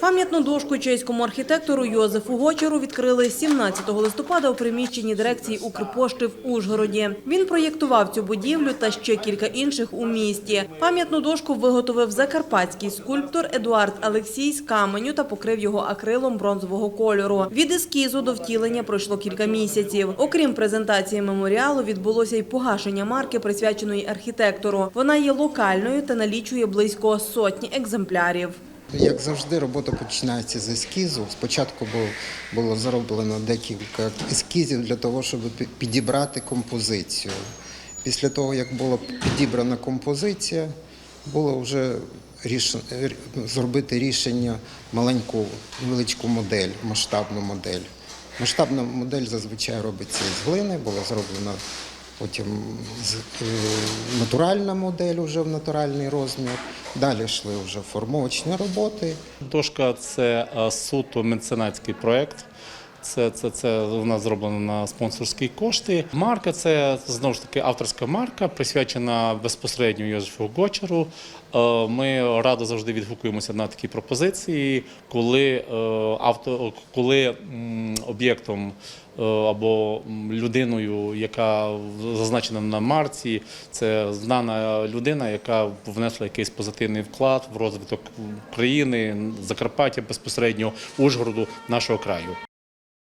Пам'ятну дошку чеському архітектору Йозефу Гочеру відкрили 17 листопада у приміщенні дирекції Укрпошти в Ужгороді. Він проєктував цю будівлю та ще кілька інших у місті. Пам'ятну дошку виготовив закарпатський скульптор Едуард Алексій з каменю та покрив його акрилом бронзового кольору. Від ескізу до втілення пройшло кілька місяців. Окрім презентації меморіалу, відбулося й погашення марки, присвяченої архітектору. Вона є локальною та налічує близько сотні екземплярів. Як завжди, робота починається з ескізу. Спочатку було, зроблено декілька ескізів для того, щоб підібрати композицію. Після того, як була підібрана композиція, було вже ріш... р- зробити рішення маленьку невеличку модель, масштабну модель. Масштабна модель зазвичай робиться з глини, була зроблена потім е, натуральна модель вже в натуральний розмір. Далі йшли вже формовочні роботи. Дошка це е, суто меценатський проект. Це, це, це у нас зроблено на спонсорські кошти. Марка це знову ж таки авторська марка, присвячена безпосередньо Йозефу Гочеру. Е, Ми радо завжди відгукуємося на такі пропозиції, коли е, авто, коли об'єктом е, або людиною, яка зазначена на марці, це знана людина, яка внесла якийсь позитивний вклад в розвиток країни, Закарпаття безпосередньо Ужгороду, нашого краю.